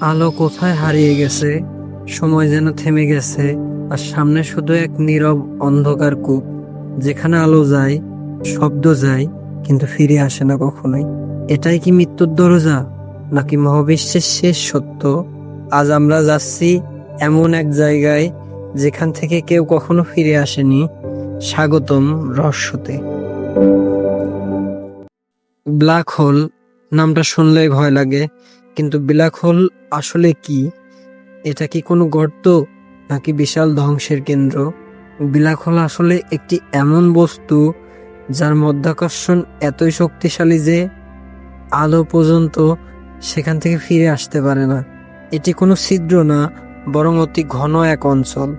আলো কোথায় হারিয়ে গেছে? সময় যেন থেমে গেছে, আর সামনে শুধু এক নীরব অন্ধকার কূপ, যেখানে আলো যায়, শব্দ যায়, কিন্তু ফিরে আসে না কখনোই। এটাই কি মৃত্যুর দরজা, নাকি মহাবিশ্বের শেষ সত্য? আজ আমরা যাচ্ছি এমন এক জায়গায়, যেখান থেকে কেউ কখনো ফিরে আসেনি। স্বাগতম রহস্যতে। ব্ল্যাক হোল, নামটা শুনলেই ভয় লাগে। কিন্তু ব্ল্যাক হোল আসলে কি? এটা কি কোনো গর্ত নাকি বিশাল ধ্বংসের কেন্দ্র? ব্ল্যাক হোল আসলে একটি এমন বস্তু যার মধ্যাকর্ষণ এতই শক্তিশালী যে আলো পর্যন্ত সেখান থেকে ফিরে আসতে পারে না। এটি কোনো ছিদ্র না, বরং অতি ঘন এক অঞ্চল।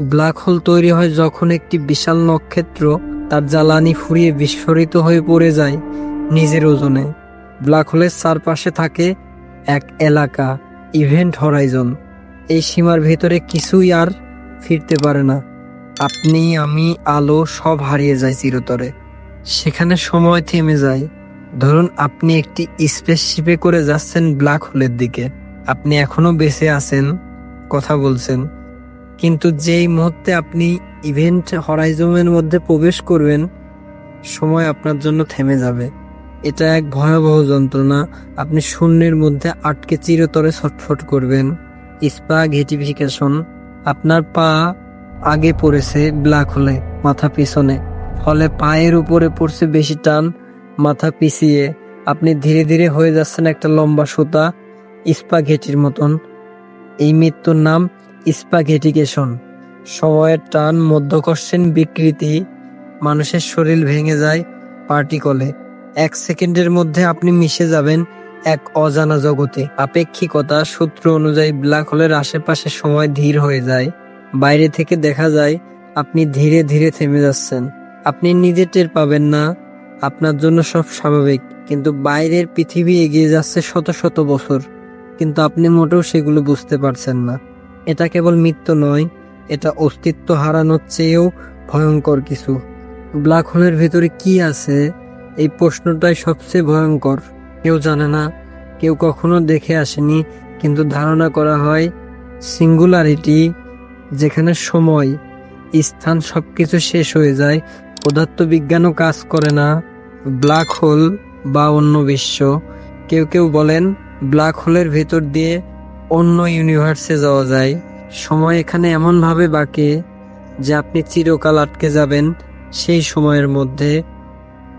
ব্ল্যাক হোল তৈরি হয় যখন একটি বিশাল নক্ষত্র তার জ্বালানি ফুরিয়ে বিস্ফোরিত হয়ে পড়ে যায় নিজের ওজনে। ব্ল্যাক হোলের চারপাশে থাকে এক এলাকা, ইভেন্ট হরাইজন এই সীমার ভেতরে কিছুই আর ফিরতে পারে না। আপনি, আমি, আলো সব হারিয়ে যায় চিরতরে। সেখানে সময় থেমে যায়। ধরুন আপনি একটি স্পেসশিপে করে যাচ্ছেন ব্ল্যাক হোলের দিকে। আপনি এখনও বেঁচে আছেন, কথা বলছেন। কিন্তু যেই মুহূর্তে আপনি ইভেন্ট হরাইজমের মধ্যে প্রবেশ করবেন, সময় আপনার জন্য থেমে যাবে। এটা এক ভয়াবহ যন্ত্রণা। আপনি শূন্যের মধ্যে আটকে চিরতরে ছটফট করবেন। Spaghettification. আপনার পা আগে পড়েছে ব্ল্যাক হলে, মাথা পিছনে। ফলে পায়ের উপরে পড়ছে বেশি টান, মাথা পিছিয়ে। আপনি ধীরে ধীরে হয়ে যাচ্ছেন একটা লম্বা সুতা স্পাঘেটির মতন। এই মৃত্যুর নাম স্পাঘেটিকেশন সময়ের টান, মধ্যকর্ষণ বিকৃতি। মানুষের শরীর ভেঙে যায় পার্টিকলে। এক সেকেন্ডের মধ্যে আপনি মিশে যাবেন এক অজানা জগতে। আপেক্ষিকতা সূত্র অনুযায়ী ব্ল্যাক হোলের আশেপাশে সময় ধীর হয়ে যায়। বাইরে থেকে দেখা যায় আপনি ধীরে ধীরে থেমে যাচ্ছেন। আপনি নিজে টের পাবেন না, আপনার জন্য সব স্বাভাবিক, কিন্তু বাইরের পৃথিবী এগিয়ে যাচ্ছে শত শত বছর। কিন্তু আপনি মোটেও সেগুলো বুঝতে পারছেন না। এটা কেবল মৃত্যু নয়, এটা অস্তিত্ব হারানোর চেয়েও ভয়ঙ্কর কিছু। ব্ল্যাক হোলের ভেতরে কি আছে? এই প্রশ্নটাই সবচেয়ে ভয়ঙ্কর। কেউ জানে না, কেউ কখনো দেখে আসেনি, কিন্তু ধারণা করা হয় সিঙ্গুলারিটি, যেখানে সময়, স্থান সব কিছু শেষ হয়ে যায়, পদার্থবিজ্ঞানও কাজ করে না, ব্ল্যাক হোল বা অন্য বিশ্ব। কেউ কেউ বলেন, ব্ল্যাক হোলের ভেতর দিয়ে অন্য ইউনিভার্সে যাওয়া যায়। সময় এখানে এমনভাবে বাঁকে যে আপনি চিরকাল আটকে যাবেন সেই সময়ের মধ্যে।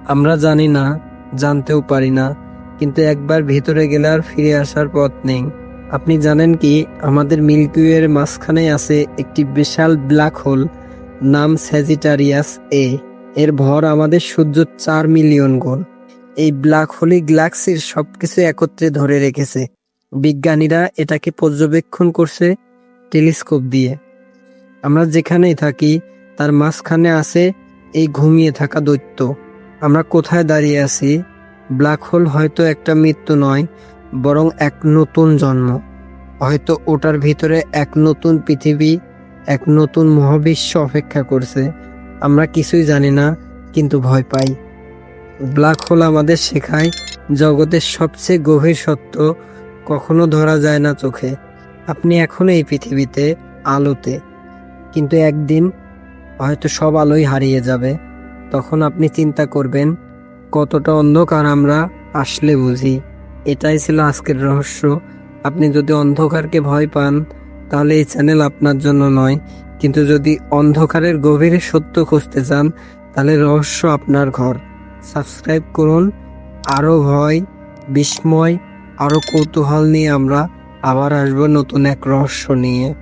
আমরা জানি না, জানতেও পারি না, কিন্তু একবার ভেতরে গেলে আর ফিরে আসার পথ নেই। আপনি জানেন কি, আমাদের মিল্কিওয়ের মাঝখানে আছে একটি বিশাল ব্ল্যাক হোল নাম স্যাজিটারিয়াস এ। এর ভর আমাদের সূর্য চার মিলিয়ন গুণ। এই ব্ল্যাক হোলই গ্যালাক্সির সবকিছু একত্রে ধরে রেখেছে। বিজ্ঞানীরা এটাকে পর্যবেক্ষণ করছে টেলিস্কোপ দিয়ে। আমরা যেখানেই থাকি, তার মাঝখানে আছে এই ঘুমিয়ে থাকা দৈত্য। আমরা কোথায় দাঁড়িয়ে আছি? ব্ল্যাক হোল হয়তো একটা মৃত্যু নয়, বরং এক নতুন জন্ম। হয়তো ওটার ভিতরে এক নতুন পৃথিবী, এক নতুন মহাবিশ্ব অপেক্ষা করছে। আমরা কিছুই জানি না, কিন্তু ভয় পাই। ব্ল্যাক হোল আমাদের শেখায়, জগতের সবচেয়ে গভীর সত্য কখনো ধরা যায় না চোখে। আপনি এখনও এই পৃথিবীতে, আলোতে। কিন্তু একদিন হয়তো সব আলোই হারিয়ে যাবে। তখন আপনি চিন্তা করবেন, কতটা অন্ধকার আমরা আসলে বুঝি। এটাই ছিল আজকের রহস্য। আপনি যদি অন্ধকারকে ভয় পান, তাহলে এই চ্যানেল আপনার জন্য নয়। কিন্তু যদি অন্ধকারের গভীরে সত্য খুঁজতে চান, তাহলে রহস্য আপনার ঘর। সাবস্ক্রাইব করুন। আরও ভয়, বিস্ময়, আরও কৌতূহল নিয়ে আমরা আবার আসব নতুন এক রহস্য নিয়ে।